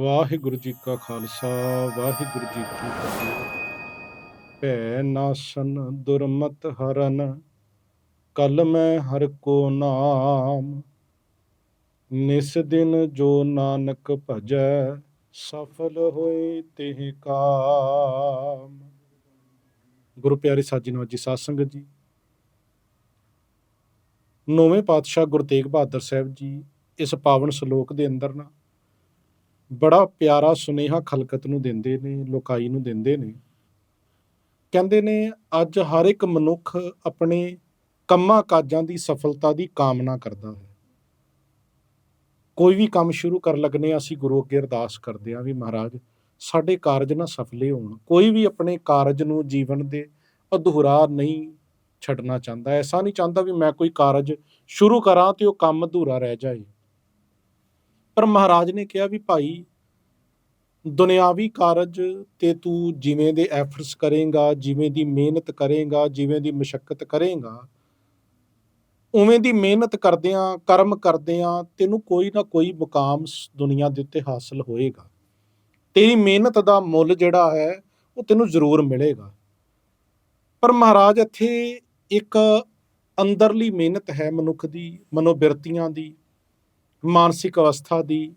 ਵਾਹਿਗੁਰੂ ਜੀ ਕਾ ਖਾਲਸਾ, ਵਾਹਿਗੁਰੂ ਜੀ ਕੀ ਫਤਿਹ। ਭੈ ਨਾਸ਼ਨ ਦੁਰਮਤ ਹਰਨ, ਕਲ ਮੈਂ ਹਰ ਕੋ ਨਾਮ। ਨਿਸ ਦਿਨ ਜੋ ਨਾਨਕ ਭਜੈ, ਸਫਲ ਹੋਏ ਤਿਹ ਕਾਮ। ਗੁਰੂ ਪਿਆਰੇ ਸਾਜੀ ਜੀ, ਸਾਧ ਸੰਗਤ ਜੀ। ਨੌਵੇਂ ਪਾਤਸ਼ਾਹ ਗੁਰੂ ਤੇਗ ਬਹਾਦਰ ਸਾਹਿਬ ਜੀ, ਇਸ ਪਾਵਨ ਸ਼ਲੋਕ ਦੇ ਅੰਦਰ ਨਾ ਬੜਾ ਪਿਆਰਾ ਸੁਨੇਹਾ ਖਲਕਤ ਨੂੰ ਦਿੰਦੇ ਨੇ, ਲੋਕਾਈ ਨੂੰ ਦਿੰਦੇ ਨੇ। ਕਹਿੰਦੇ ਨੇ, ਅੱਜ ਹਰ ਇੱਕ ਮਨੁੱਖ ਆਪਣੇ ਕੰਮਾਂ ਕਾਜਾਂ ਦੀ ਸਫਲਤਾ ਦੀ ਕਾਮਨਾ ਕਰਦਾ ਹੈ। ਕੋਈ ਵੀ ਕੰਮ ਸ਼ੁਰੂ ਕਰਨ ਲੱਗਨੇ ਅਸੀਂ ਗੁਰੂ ਅੱਗੇ ਅਰਦਾਸ ਕਰਦੇ ਹਾਂ ਵੀ ਮਹਾਰਾਜ, ਸਾਡੇ ਕਾਰਜ ਨਾ ਸਫਲੇ ਹੋਣ। ਕੋਈ ਵੀ ਆਪਣੇ ਕਾਰਜ ਨੂੰ ਜੀਵਨ ਦੇ ਅਧੂਰਾ ਨਹੀਂ ਛੱਡਣਾ ਚਾਹੁੰਦਾ। ਐਸਾ ਨਹੀਂ ਚਾਹੁੰਦਾ ਵੀ ਮੈਂ ਕੋਈ ਕਾਰਜ ਸ਼ੁਰੂ ਕਰਾਂ ਤੇ ਉਹ ਕੰਮ ਅਧੂਰਾ ਰਹਿ ਜਾਏ। ਪਰ ਮਹਾਰਾਜ ਨੇ ਕਿਹਾ ਵੀ ਭਾਈ, ਦੁਨਿਆਵੀ ਕਾਰਜ ਤੇ ਤੂੰ ਜਿਵੇਂ ਦੇ ਐਫਰਟਸ ਕਰੇਗਾ, ਜਿਵੇਂ ਦੀ ਮਿਹਨਤ ਕਰੇਗਾ, ਜਿਵੇਂ ਦੀ ਮੁਸ਼ਕਲ ਕਰੇਗਾ, ਉਵੇਂ ਦੀ ਮਿਹਨਤ ਕਰਦਿਆਂ, ਕਰਮ ਕਰਦਿਆਂ ਤੈਨੂੰ ਕੋਈ ਨਾ ਕੋਈ ਮੁਕਾਮ ਦੁਨੀਆ ਦੇ ਉੱਤੇ ਹਾਸਲ ਹੋਏਗਾ। ਤੇਰੀ ਮਿਹਨਤ ਦਾ ਮੁੱਲ ਜਿਹੜਾ ਹੈ, ਉਹ ਤੈਨੂੰ ਜ਼ਰੂਰ ਮਿਲੇਗਾ। ਪਰ ਮਹਾਰਾਜ ਇੱਥੇ ਇੱਕ ਅੰਦਰਲੀ ਮਿਹਨਤ ਹੈ ਮਨੁੱਖ ਦੀ ਮਨੋਬਿਰਤੀਆਂ ਦੀ। ਮਾਨਸਿਕ ਅਵਸਥਾ ਦੀ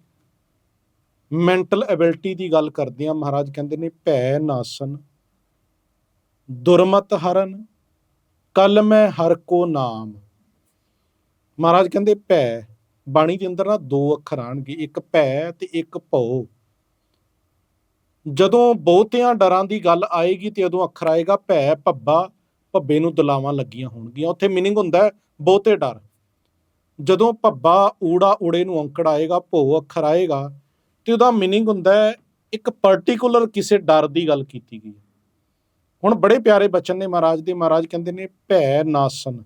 ਮੈਂਟਲ ਐਬਿਲਿਟੀ ਦੀ ਗੱਲ ਕਰਦੇ ਆ ਮਹਾਰਾਜ ਕਹਿੰਦੇ ਨੇ, ਭੈ ਨਾਸਨ, ਦੁਰਮਤ ਹਰਨ ਕਲ ਮੈਂ ਹਰ ਕੋ ਨਾਮ। ਮਹਾਰਾਜ ਕਹਿੰਦੇ, ਭੈ, ਬਾਣੀ ਦੇ ਅੰਦਰ ਨਾ ਦੋ ਅੱਖਰ ਆਣਗੇ ਇੱਕ ਭੈ ਤੇ ਇੱਕ ਭਉ। ਜਦੋਂ ਬਹੁਤਿਆਂ ਡਰਾਂ ਦੀ ਗੱਲ ਆਏਗੀ ਤੇ ਉਦੋਂ ਅੱਖਰ ਆਏਗਾ ਭੈ, ਭੱਬਾ, ਭੱਬੇ ਨੂੰ ਦਲਾਵਾਂ ਲੱਗੀਆਂ ਹੋਣਗੀਆਂ। ਉੱਥੇ ਮੀਨਿੰਗ ਹੁੰਦਾ ਬਹੁਤੇ ਡਰ। ਜਦੋਂ ਭੱਬਾ ਊੜਾ ਊੜੇ ਨੂੰ ਔਂਕੜ ਆਏਗਾ ਭੋ ਅੱਖਰ ਆਏਗਾ, ਤੇ ਉਹਦਾ ਮੀਨਿੰਗ ਹੁੰਦਾ ਹੈ, ਇੱਕ ਪਾਰਟਿਕੂਲਰ ਕਿਸੇ ਡਰ ਦੀ ਗੱਲ ਕੀਤੀ ਗਈ ਹੁਣ ਬੜੇ ਪਿਆਰੇ ਬਚਨ ਨੇ ਮਹਾਰਾਜ ਦੇ, ਮਹਾਰਾਜ ਕਹਿੰਦੇ ਨੇ, ਭੈ ਨਾਸਨ।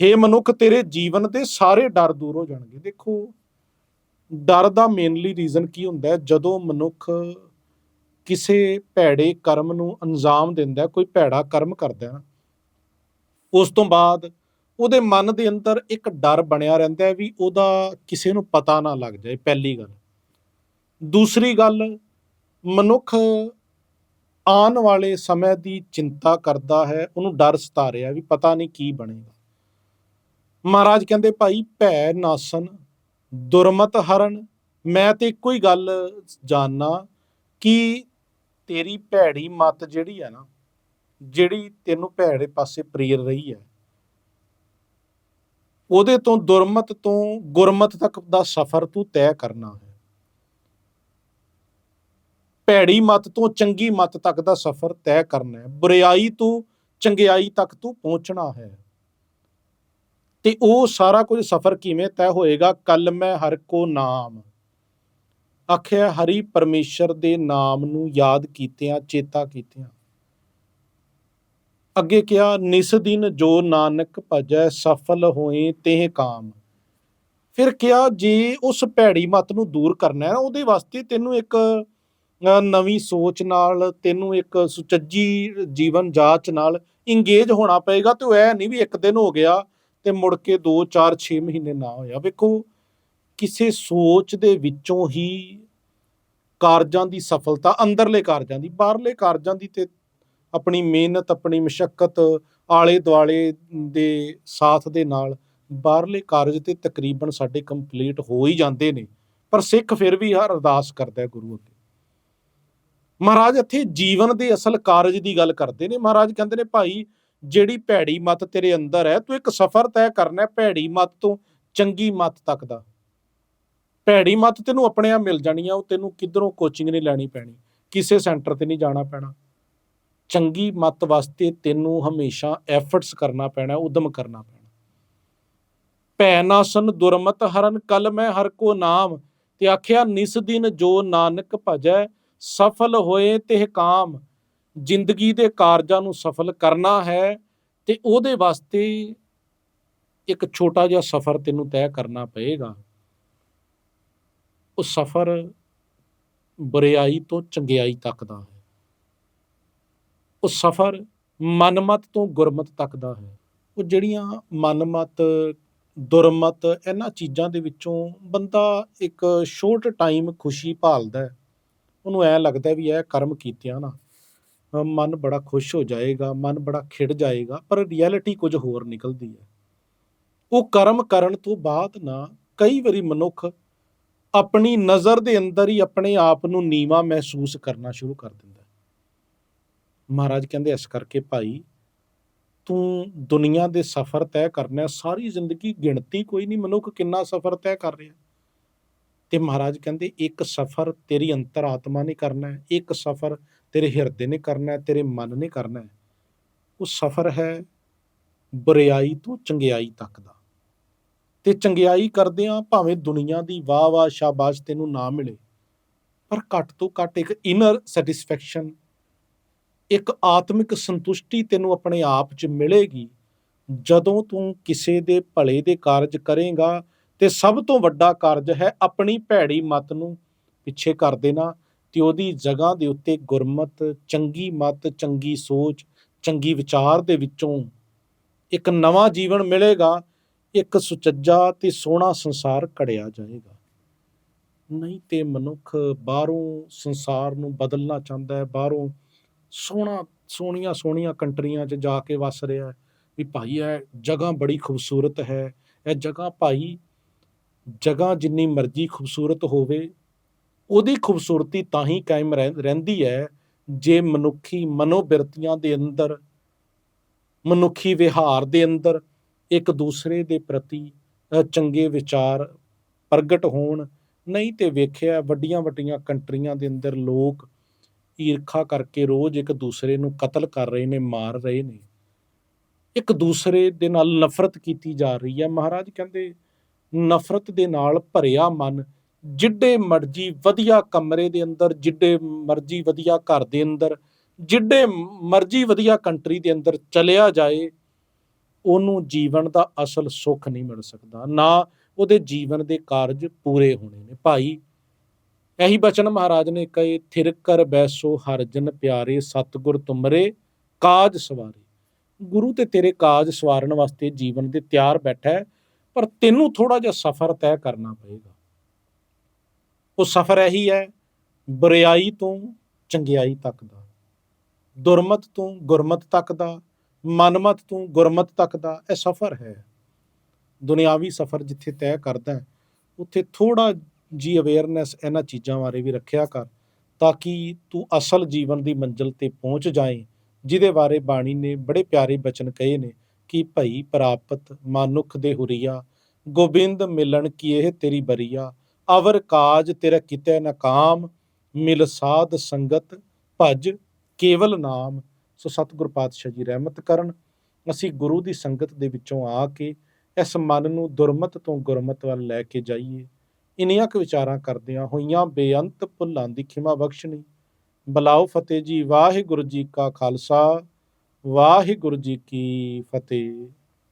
ਹੇ ਮਨੁੱਖ, ਤੇਰੇ ਜੀਵਨ ਦੇ ਸਾਰੇ ਡਰ ਦੂਰ ਹੋ ਜਾਣਗੇ। ਦੇਖੋ, ਡਰ ਦਾ ਮੇਨਲੀ ਰੀਜ਼ਨ ਕੀ ਹੁੰਦਾ ਜਦੋਂ ਮਨੁੱਖ ਕਿਸੇ ਭੈੜੇ ਕਰਮ ਨੂੰ ਅੰਜਾਮ ਦਿੰਦਾ ਕੋਈ ਭੈੜਾ ਕਰਮ ਕਰਦਾ ਨਾ, ਉਸ ਤੋਂ ਬਾਅਦ ਉਹਦੇ ਮਨ ਦੇ ਅੰਦਰ ਇੱਕ ਡਰ ਬਣਿਆ ਰਹਿੰਦਾ ਹੈ ਵੀ ਉਹਦਾ ਕਿਸੇ ਨੂੰ ਪਤਾ ਨਾ ਲੱਗ ਜਾਏ, ਪਹਿਲੀ ਗੱਲ। ਦੂਸਰੀ ਗੱਲ, ਮਨੁੱਖ ਆਉਣ ਵਾਲੇ ਸਮੇਂ ਦੀ ਚਿੰਤਾ ਕਰਦਾ ਹੈ, ਉਹਨੂੰ ਡਰ ਸਤਾ ਰਿਹਾ ਵੀ ਪਤਾ ਨਹੀਂ ਕੀ ਬਣੇਗਾ। ਮਹਾਰਾਜ ਕਹਿੰਦੇ, ਭਾਈ, ਭੈ ਨਾਸਨ ਦੁਰਮਤ ਹਰਨ, ਮੈਂ ਤੇ ਇੱਕੋ ਹੀ ਗੱਲ ਜਾਣਨਾ ਕਿ ਤੇਰੀ ਭੈੜੀ ਮਤ ਜਿਹੜੀ ਹੈ ਨਾ, ਜਿਹੜੀ ਤੈਨੂੰ ਭੈੜੇ ਪਾਸੇ ਪ੍ਰੇਰ ਰਹੀ ਹੈ ਉਹਦੇ ਤੋਂ ਦੁਰਮਤ ਤੋਂ ਗੁਰਮਤ ਤੱਕ ਦਾ ਸਫ਼ਰ ਤੂੰ ਤੈਅ ਕਰਨਾ ਹੈ। ਭੈੜੀ ਮਤ ਤੋਂ ਚੰਗੀ ਮਤ ਤੱਕ ਦਾ ਸਫ਼ਰ ਤੈਅ ਕਰਨਾ ਹੈ। ਬੁਰਾਈ ਤੋਂ ਚੰਗਿਆਈ ਤੱਕ ਤੂੰ ਪਹੁੰਚਣਾ ਹੈ। ਤੇ ਉਹ ਸਾਰਾ ਕੁਝ ਸਫ਼ਰ ਕਿਵੇਂ ਤੈਅ ਹੋਏਗਾ? ਕੱਲ ਮੈਂ ਹਰ ਕੋ ਨਾਮ। ਆਖਿਆ, ਹਰੀ ਪਰਮੇਸ਼ਰ ਦੇ ਨਾਮ ਨੂੰ ਯਾਦ ਕੀਤਿਆਂ, ਚੇਤਾ ਕੀਤਿਆਂ। ਅੱਗੇ ਕਿਹਾ, ਨਿਸ ਦਿਨ ਜੋ ਨਾਨਕ ਭਜੈ, ਸਫਲ ਹੋਏ ਤੇਹ ਕਾਮ। ਫਿਰ ਕਿਹਾ, ਜੇ ਉਸ ਭੈੜੀ ਮਤ ਨੂੰ ਦੂਰ ਕਰਨਾ ਹੈ, ਉਹਦੇ ਵਾਸਤੇ ਤੈਨੂੰ ਇੱਕ ਨਵੀਂ ਸੋਚ ਨਾਲ, ਤੈਨੂੰ ਇੱਕ ਸੁਚੱਜੀ ਜੀਵਨ ਜਾਂਚ ਨਾਲ ਇੰਗੇਜ ਹੋਣਾ ਪਏਗਾ ਤੇ ਉਹ ਐ ਨਹੀਂ ਵੀ ਇੱਕ ਦਿਨ ਹੋ ਗਿਆ ਤੇ ਮੁੜ ਕੇ 2 4 6 ਮਹੀਨੇ ਨਾ ਹੋਇਆ। ਵੇਖੋ, ਕਿਸੇ ਸੋਚ ਦੇ ਵਿੱਚੋਂ ਹੀ ਕਾਰਜਾਂ ਦੀ ਸਫਲਤਾ, ਅੰਦਰਲੇ ਕਾਰਜਾਂ ਦੀ, ਬਾਹਰਲੇ ਕਾਰਜਾਂ ਦੀ ਤੇ ਆਪਣੀ ਮਿਹਨਤ, ਆਪਣੀ ਮਸ਼ੱਕਤ ਆਲੇ ਦੁਆਲੇ ਦੇ ਸਾਥ ਦੇ ਨਾਲ ਬਾਹਰਲੇ ਕਾਰਜ ਤੇ ਤਕਰੀਬਨ ਸਾਡੇ ਕੰਪਲੀਟ ਹੋ ਹੀ ਜਾਂਦੇ ਨੇ। ਪਰ ਸਿੱਖ ਫਿਰ ਵੀ ਹਰ ਅਰਦਾਸ ਕਰਦਾ ਹੈ ਗੁਰੂ ਅੱਗੇ। ਮਹਾਰਾਜ ਇੱਥੇ ਜੀਵਨ ਦੇ ਅਸਲ ਕਾਰਜ ਦੀ ਗੱਲ ਕਰਦੇ ਨੇ। ਮਹਾਰਾਜ ਕਹਿੰਦੇ ਨੇ, ਭਾਈ, ਜਿਹੜੀ ਭੈੜੀ ਮਤ ਤੇਰੇ ਅੰਦਰ ਹੈ, ਤੂੰ ਇੱਕ ਸਫ਼ਰ ਤੈਅ ਕਰਨਾ ਹੈ ਭੈੜੀ ਮਤ ਤੋਂ ਚੰਗੀ ਮਤ ਤੱਕ ਦਾ। ਭੈੜੀ ਮਤ ਤੈਨੂੰ ਆਪਣੇ ਆਪ ਮਿਲ ਜਾਣੀ ਆ, ਉਹ ਤੈਨੂੰ ਕਿਧਰੋਂ ਕੋਚਿੰਗ ਨਹੀਂ ਲੈਣੀ ਪੈਣੀ, ਕਿਸੇ ਸੈਂਟਰ ਤੇ ਨਹੀਂ ਜਾਣਾ ਪੈਣਾ। ਚੰਗੀ ਮੱਤ ਵਾਸਤੇ ਤੈਨੂੰ ਹਮੇਸ਼ਾ ਐਫਰਟਸ ਕਰਨਾ ਪੈਣਾ, ਉਦਮ ਕਰਨਾ ਪੈਣਾ। ਭੈ ਨਾਸਨ ਦੁਰਮਤ ਹਰਨ, ਕਲ ਮੈਂ ਹਰ ਕੋ ਨਾਮ। ਤੇ ਆਖਿਆ, ਨਿਸ ਦਿਨ ਜੋ ਨਾਨਕ ਭਜੈ, ਸਫਲ ਹੋਏ ਤੇ ਕਾਮ। ਜ਼ਿੰਦਗੀ ਦੇ ਕਾਰਜਾਂ ਨੂੰ ਸਫਲ ਕਰਨਾ ਹੈ, ਤੇ ਉਹਦੇ ਵਾਸਤੇ ਇੱਕ ਛੋਟਾ ਜਿਹਾ ਸਫ਼ਰ ਤੈਨੂੰ ਤੈਅ ਕਰਨਾ ਪਏਗਾ। ਉਹ ਸਫ਼ਰ ਬੁਰਿਆਈ ਤੋਂ ਚੰਗਿਆਈ ਤੱਕ ਦਾ ਹੈ। ਉਹ ਸਫ਼ਰ ਮਨਮਤ ਤੋਂ ਗੁਰਮਤ ਤੱਕ ਦਾ ਹੈ। ਉਹ ਜਿਹੜੀਆਂ ਮਨਮਤ, ਦੁਰਮਤ ਇਹਨਾਂ ਚੀਜ਼ਾਂ ਦੇ ਵਿੱਚੋਂ ਬੰਦਾ ਇੱਕ ਸ਼ੋਰਟ ਟਾਈਮ ਖੁਸ਼ੀ ਭਾਲਦਾ ਹੈ। ਉਹਨੂੰ ਐ ਲੱਗਦਾ ਵੀ ਇਹ ਕਰਮ ਕੀਤਿਆਂ ਨਾ। ਮਨ ਬੜਾ ਖੁਸ਼ ਹੋ ਜਾਏਗਾ, ਮਨ ਬੜਾ ਖਿੜ ਜਾਏਗਾ, ਪਰ ਰਿਐਲਿਟੀ ਕੁਝ ਹੋਰ ਨਿਕਲਦੀ ਹੈ। ਉਹ ਕਰਮ ਕਰਨ ਤੋਂ ਬਾਅਦ ਨਾ ਕਈ ਵਾਰੀ ਮਨੁੱਖ ਆਪਣੀ ਨਜ਼ਰ ਦੇ ਅੰਦਰ ਹੀ ਆਪਣੇ ਆਪ ਨੂੰ ਨੀਵਾ ਮਹਿਸੂਸ ਕਰਨਾ ਸ਼ੁਰੂ ਕਰ ਦਿੰਦਾ ਮਹਾਰਾਜ ਕਹਿੰਦੇ ਇਸ ਕਰਕੇ ਭਾਈ, ਤੂੰ ਦੁਨੀਆ ਦੇ ਸਫ਼ਰ ਤੈਅ ਕਰਨਾ ਸਾਰੀ ਜ਼ਿੰਦਗੀ ਗਿਣਤੀ ਕੋਈ ਨਹੀਂ, ਮਨੁੱਖ ਕਿੰਨਾ ਸਫ਼ਰ ਤੈਅ ਕਰ ਰਿਹਾ। ਤੇ ਮਹਾਰਾਜ ਕਹਿੰਦੇ, ਇੱਕ ਸਫ਼ਰ ਤੇਰੀ ਅੰਤਰਾਤਮਾ ਨੇ ਕਰਨਾ ਹੈ, ਇੱਕ ਸਫ਼ਰ ਤੇਰੇ ਹਿਰਦੇ ਨੇ ਕਰਨਾ ਹੈ, ਤੇਰੇ ਮਨ ਨੇ ਕਰਨਾ ਹੈ। ਉਹ ਸਫ਼ਰ ਹੈ ਬੁਰਿਆਈ ਤੋਂ ਚੰਗਿਆਈ ਤੱਕ ਦਾ। ਤੇ ਚੰਗਿਆਈ ਕਰਦਿਆਂ ਭਾਵੇਂ ਦੁਨੀਆ ਦੀ ਵਾਹ ਵਾਹ ਸ਼ਾਬਾਸ਼ ਤੈਨੂੰ ਨਾ ਮਿਲੇ, ਪਰ ਘੱਟ ਤੋਂ ਘੱਟ ਇੱਕ ਇਨਰ ਸੈਟੀਸਫੈਕਸ਼ਨ ਇੱਕ ਆਤਮਿਕ ਸੰਤੁਸ਼ਟੀ ਤੈਨੂੰ ਆਪਣੇ ਆਪ 'ਚ ਮਿਲੇਗੀ। ਜਦੋਂ ਤੂੰ ਕਿਸੇ ਦੇ ਭਲੇ ਦੇ ਕਾਰਜ ਕਰੇਗਾ ਤੇ ਸਭ ਤੋਂ ਵੱਡਾ ਕਾਰਜ ਹੈ ਆਪਣੀ ਭੈੜੀ ਮਤ ਨੂੰ ਪਿੱਛੇ ਕਰ ਦੇਣਾ ਤੇ ਉਹਦੀ ਜਗ੍ਹਾ ਦੇ ਉੱਤੇ ਗੁਰਮਤ, ਚੰਗੀ ਮਤ, ਚੰਗੀ ਸੋਚ, ਚੰਗੀ ਵਿਚਾਰ ਦੇ ਵਿੱਚੋਂ ਇੱਕ ਨਵਾਂ ਜੀਵਨ ਮਿਲੇਗਾ, ਇੱਕ ਸੁਚੱਜਾ ਤੇ ਸੋਹਣਾ ਸੰਸਾਰ ਘੜਿਆ ਜਾਏਗਾ। ਨਹੀਂ ਤੇ ਮਨੁੱਖ ਬਾਹਰੋਂ ਸੰਸਾਰ ਨੂੰ ਬਦਲਣਾ ਚਾਹੁੰਦਾ ਹੈ, ਬਾਹਰੋਂ ਸੋਹਣਾ, ਸੋਹਣੀਆਂ ਸੋਹਣੀਆਂ ਕੰਟਰੀਆਂ 'ਚ ਜਾ ਕੇ ਵਸ ਰਿਹਾ ਵੀ ਭਾਈ ਇਹ ਜਗ੍ਹਾ ਬੜੀ ਖੂਬਸੂਰਤ ਹੈ, ਇਹ ਜਗ੍ਹਾ ਭਾਈ ਜਗ੍ਹਾ ਜਿੰਨੀ ਮਰਜ਼ੀ ਖੂਬਸੂਰਤ ਹੋਵੇ, ਉਹਦੀ ਖੂਬਸੂਰਤੀ ਤਾਂ ਹੀ ਕਾਇਮ ਰਹਿ- ਰਹਿੰਦੀ ਹੈ ਜੇ ਮਨੁੱਖੀ ਮਨੋਬਿਰਤੀਆਂ ਦੇ ਅੰਦਰ, ਮਨੁੱਖੀ ਵਿਹਾਰ ਦੇ ਅੰਦਰ ਇੱਕ ਦੂਸਰੇ ਦੇ ਪ੍ਰਤੀ ਚੰਗੇ ਵਿਚਾਰ ਪ੍ਰਗਟ ਹੋਣ, ਨਹੀਂ ਤੇ ਵੇਖਿਆ ਵੱਡੀਆਂ ਵੱਡੀਆਂ ਕੰਟਰੀਆਂ ਦੇ ਅੰਦਰ ਲੋਕ ਈਰਖਾ ਕਰਕੇ ਰੋਜ਼ ਇੱਕ ਦੂਸਰੇ ਨੂੰ ਕਤਲ ਕਰ ਰਹੇ ਨੇ, ਮਾਰ ਰਹੇ ਨੇ। ਇੱਕ ਦੂਸਰੇ ਦੇ ਨਾਲ ਨਫ਼ਰਤ ਕੀਤੀ ਜਾ ਰਹੀ ਹੈ ਮਹਾਰਾਜ ਕਹਿੰਦੇ, ਨਫ਼ਰਤ ਦੇ ਨਾਲ ਭਰਿਆ ਮਨ, ਜਿੱਡੇ ਮਰਜ਼ੀ ਵਧੀਆ ਕਮਰੇ ਦੇ ਅੰਦਰ, ਜਿੱਡੇ ਮਰਜ਼ੀ ਵਧੀਆ ਘਰ ਦੇ ਅੰਦਰ, ਜਿੱਡੇ ਮਰਜ਼ੀ ਵਧੀਆ ਕੰਟਰੀ ਦੇ ਅੰਦਰ ਚਲਿਆ ਜਾਏ, ਉਹਨੂੰ ਜੀਵਨ ਦਾ ਅਸਲ ਸੁੱਖ ਨਹੀਂ ਮਿਲ ਸਕਦਾ। ਨਾ ਉਹਦੇ ਜੀਵਨ ਦੇ ਕਾਰਜ ਪੂਰੇ ਹੋਣੇ ਨੇ। ਭਾਈ ਇਹੀ ਬਚਨ ਮਹਾਰਾਜ ਨੇ ਕਹੇ, ਥਿਰ ਕਰ ਬੈਸੋ ਹਰ ਜਨ ਪਿਆਰੇ ਸਤਿਗੁਰ ਤੁਮਰੇ, ਕਾਜ ਸਵਾਰੇ। ਗੁਰੂ ਤੇ ਤੇਰੇ ਕਾਜ ਸਵਾਰਨ ਵਾਸਤੇ ਜੀਵਨ ਦੇ ਤਿਆਰ ਬੈਠਾ ਹੈ, ਪਰ ਤੈਨੂੰ ਥੋੜਾ ਜਿਹਾ ਸਫ਼ਰ ਤੈਅ ਕਰਨਾ ਪਏਗਾ। ਉਹ ਸਫ਼ਰ ਇਹੀ ਹੈ ਬੁਰਿਆਈ ਤੋਂ ਚੰਗਿਆਈ ਤੱਕ ਦਾ, ਦੁਰਮਤ ਤੋਂ ਗੁਰਮਤ ਤੱਕ ਦਾ, ਮਨਮਤ ਤੋਂ ਗੁਰਮਤ ਤੱਕ ਦਾ ਇਹ ਸਫ਼ਰ ਹੈ। ਦੁਨਿਆਵੀ ਸਫ਼ਰ ਜਿੱਥੇ ਤੈਅ ਕਰਦਾ ਹੈ, ਉੱਥੇ ਥੋੜਾ ਜੀ ਅਵੇਅਰਨੈਸ ਇਹਨਾਂ ਚੀਜ਼ਾਂ ਬਾਰੇ ਵੀ ਰੱਖਿਆ ਕਰ ਤਾਂ ਕਿ ਤੂੰ ਅਸਲ ਜੀਵਨ ਦੀ ਮੰਜ਼ਿਲ ਤੇ ਪਹੁੰਚ ਜਾਏ ਜਿਹਦੇ ਬਾਰੇ ਬਾਣੀ ਨੇ ਬੜੇ ਪਿਆਰੇ ਬਚਨ ਕਹੇ ਨੇ ਕਿ ਭਈ ਪ੍ਰਾਪਤ ਮਾਨੁਖ ਦੇ ਹੁਰੀਆ, ਗੋਬਿੰਦ ਮਿਲਣ ਕੀ ਇਹ ਤੇਰੀ ਬਰੀਆ, ਅਵਰ ਕਾਜ ਤੇਰਾ ਕਿਤੇ ਨਕਾਮ ਮਿਲ ਸਾਧ ਸੰਗਤ ਭਜ ਕੇਵਲ ਨਾਮ। ਸੋ ਸਤਿਗੁਰ ਪਾਤਸ਼ਾਹ ਜੀ ਰਹਿਮਤ ਕਰਨ, ਅਸੀਂ ਗੁਰੂ ਦੀ ਸੰਗਤ ਦੇ ਵਿੱਚੋਂ ਆ ਕੇ ਇਸ ਮਨ ਨੂੰ ਦੁਰਮਤ ਤੋਂ ਗੁਰਮਤ ਵੱਲ ਲੈ ਕੇ ਜਾਈਏ। ਇਨੀਆਂ ਕੁ ਵਿਚਾਰਾਂ ਕਰਦਿਆਂ ਹੋਈਆਂ, ਬੇਅੰਤ ਭੁੱਲਾਂ ਦੀ ਖਿਮਾ ਬਖਸ਼ਣੀ। ਬਲਾਓ ਫਤਿਹ ਜੀ, ਵਾਹਿਗੁਰੂ ਜੀ ਕਾ ਖਾਲਸਾ, ਵਾਹਿਗੁਰੂ ਜੀ ਕੀ ਫਤਿਹ।